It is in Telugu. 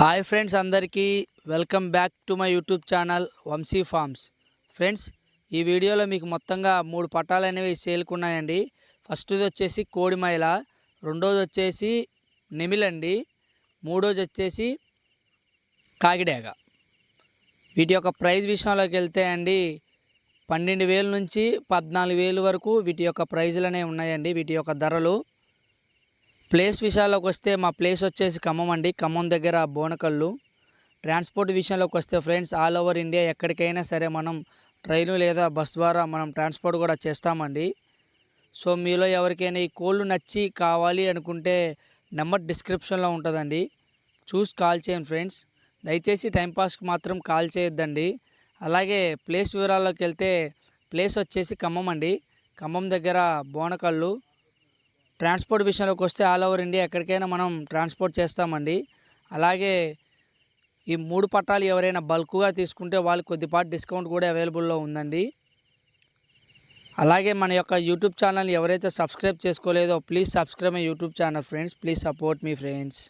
హాయ్ ఫ్రెండ్స్ అందరికీ welcome back to my YouTube channel Vamsi farms. Friends ఈ వీడియోలో మీకు మొత్తంగా మూడు పట్టాలు అనేవి సేల్కున్నాయండి. ఫస్ట్ది వచ్చేసి కోడిమైల రెండోది వచ్చేసి నెమిలండి మూడోది వచ్చేసి కాకిడేగ. వీటి యొక్క ప్రైస్ విషయంలోకి వెళ్తే అండి పన్నెండు వేల నుంచి పద్నాలుగు వేలు వరకు వీటి యొక్క ప్రైజులు అనేవి ఉన్నాయండి వీటి యొక్క ధరలు. ప్లేస్ విషయాల్లోకి వస్తే మా ప్లేస్ వచ్చేసి ఖమ్మం అండి. ఖమ్మం దగ్గర బోనకల్లు. ట్రాన్స్పోర్ట్ విషయంలోకి వస్తే ఫ్రెండ్స్ ఆల్ ఓవర్ ఇండియా ఎక్కడికైనా సరే మనం ట్రైను లేదా బస్ ద్వారా మనం ట్రాన్స్పోర్ట్ కూడా చేస్తామండి. సో మీలో ఎవరికైనా ఈ కోళ్ళు నచ్చి కావాలి అనుకుంటే నెంబర్ డిస్క్రిప్షన్లో ఉంటుందండి. చూసి కాల్ చేయండి ఫ్రెండ్స్. దయచేసి టైంపాస్కి మాత్రం కాల్ చేయొద్దండి. అలాగే ప్లేస్ వివరాల్లోకి వెళ్తే ప్లేస్ వచ్చేసి ఖమ్మం అండి. ఖమ్మం దగ్గర బోనకళ్ళు ట్రాన్స్పోర్ట్ విషయంలోకి వస్తే ఆల్ ఓవర్ ఇండియా ఎక్కడికైనా మనం ట్రాన్స్పోర్ట్ చేస్తామండి. అలాగే ఈ మూడు పట్టాలు ఎవరైనా బల్క్గా తీసుకుంటే వాళ్ళు కొద్దిపాటి డిస్కౌంట్ కూడా అవైలబుల్లో ఉందండి. అలాగే మన యొక్క యూట్యూబ్ ఛానల్ ఎవరైతే subscribe చేసుకోలేదో please subscribe my YouTube channel friends please support me friends.